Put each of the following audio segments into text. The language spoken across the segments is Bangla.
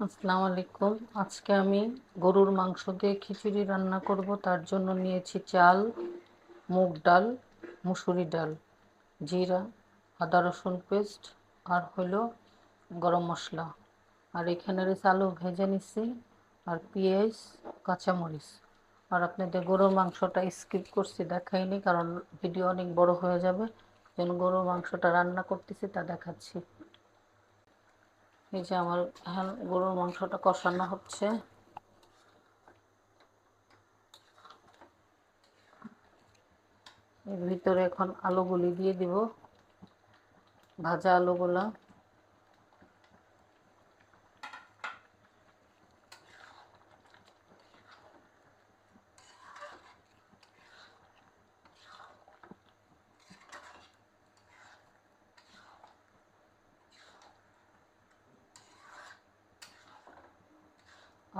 আসসালামু আলাইকুম। আজকে আমি গরুর মাংস দিয়ে খিচুড়ি রান্না করব। তার জন্য নিয়েছি চাল, মুগ ডাল, মুসুরি ডাল, জিরা, আদা রসুন পেস্ট আর হলো গরম মশলা। আর এখানে রয়েছে আলু ভেজে নিছি আর পেঁয়াজ, কাঁচামরিচ। আর আপনাদের গরুর মাংসটা স্কিপ করছি, দেখাইনি কারণ ভিডিও অনেক বড় হয়ে যাবে। যেন গরুর মাংসটা রান্না করতেছি তা দেখাচ্ছি। এই যে আমার এখন গরুর মাংসটা কষানো হচ্ছে। এর ভিতরে এখন আলুগুলি দিয়ে দিব। ভাজা আলুগুলা।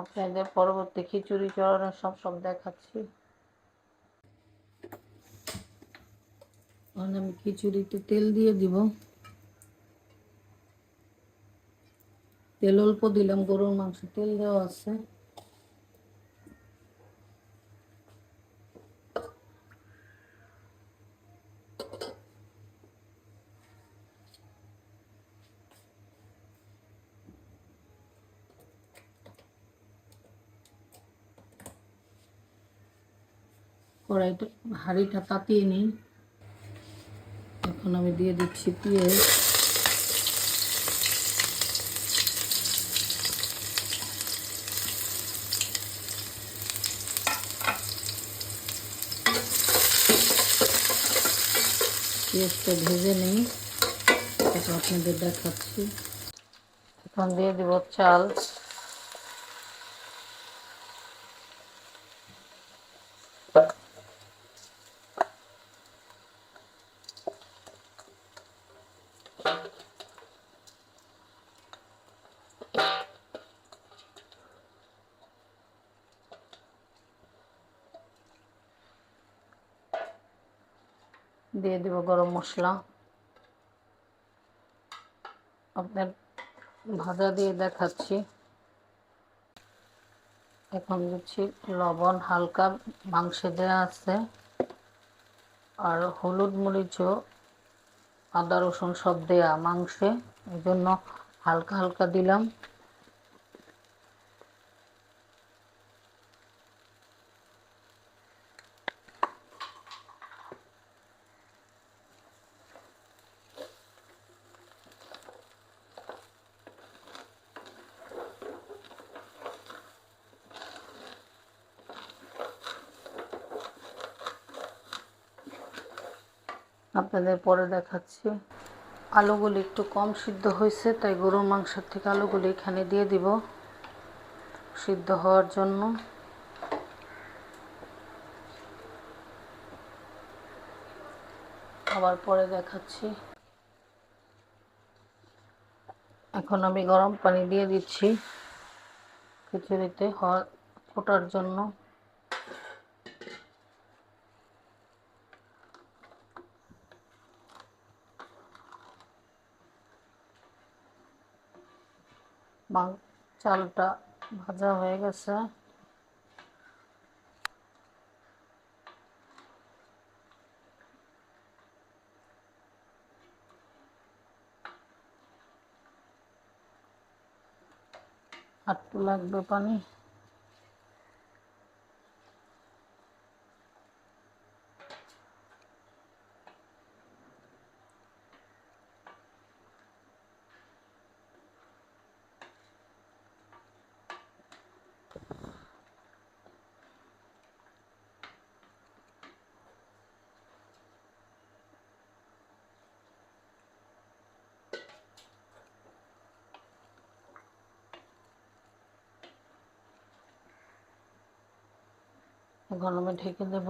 আপনাদের পরবর্তী খিচুড়ি চড়ানোর সব সব দেখাচ্ছি। আমি খিচুড়িতে তেল দিয়ে দিব। তেল অল্প দিলাম, গরুর মাংস তেল দেওয়া আছে। কড়াইটা হাঁড়িটা তাতিয়ে নিই এখন আমি দিয়ে দিচ্ছি পেঁয়াজ। পেঁয়াজটা ভেজে নিই। আপনাদের দেখাচ্ছি। এখন দিয়ে দিব চাল। দিয়ে দেব গরম মশলা। আপনার ভাজা দিয়ে দেখাচ্ছি। এখন দিচ্ছি লবণ, হালকা মাংসে দেওয়া আছে। আর হলুদ মরিচও, আদা রসুন সব দেয়া মাংসে। এই জন্য হালকা হালকা দিলাম। আপনাদের পরে দেখাচ্ছি। আলুগুলি একটু কম সিদ্ধ হয়েছে, তাই গরুর মাংসের থেকে আলুগুলি এখানে দিয়ে দিব সিদ্ধ হওয়ার জন্য। আবার পরে দেখাচ্ছি। এখন আমি গরম পানি দিয়ে দিচ্ছি খিচুড়িতে হওয়ার ফোটার জন্য। চালটা ভাজা হয়ে গেছে। আটটু লাগবে পানি। আমি ঢেকে দেব।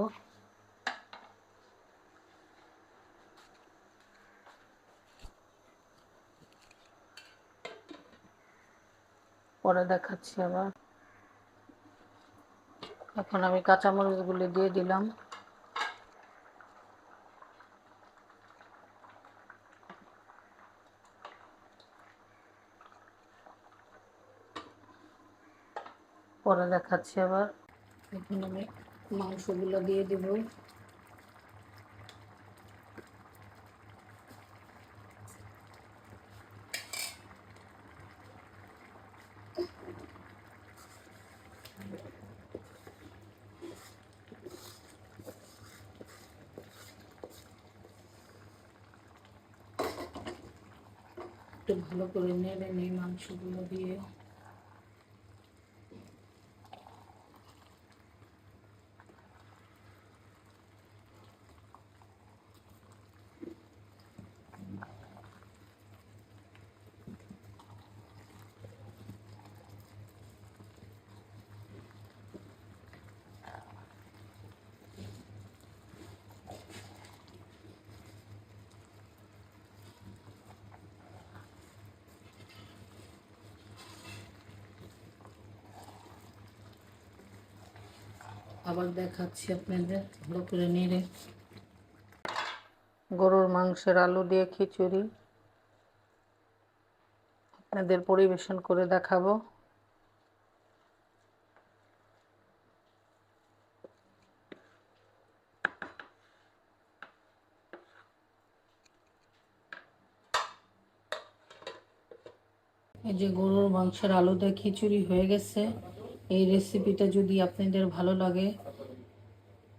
পরে দেখাচ্ছি আবার। এখন আমি কাঁচামরিচগুলি দিয়ে দিলাম। পরে দেখাচ্ছি আবার। এখন আমি মাংসগুলো দিয়ে দিব। একটু ভালো করে নেড়ে নিই মাংসগুলো দিয়ে আবার দেখাচ্ছি আপনাদের ভালো করে নেড়ে। গরুর মাংসের আলু দিয়ে খিচুড়ি। আপনাদের পরিবেশন করে দেখাবো। এই যে গরুর মাংসের আলু দিয়ে খিচুড়ি হয়ে গেছে। এই রেসিপিটা যদি আপনাদের ভালো লাগে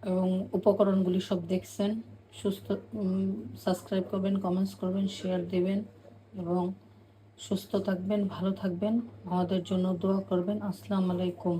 এবং উপকরণগুলি সব দেখছেন, সুস্থ সাবস্ক্রাইব করবেন কমেন্টস করবেন শেয়ার দেবেন এবং সুস্থ থাকবেন, ভালো থাকবেন। আমাদের জন্য দোয়া করবেন। আসসালামু আলাইকুম।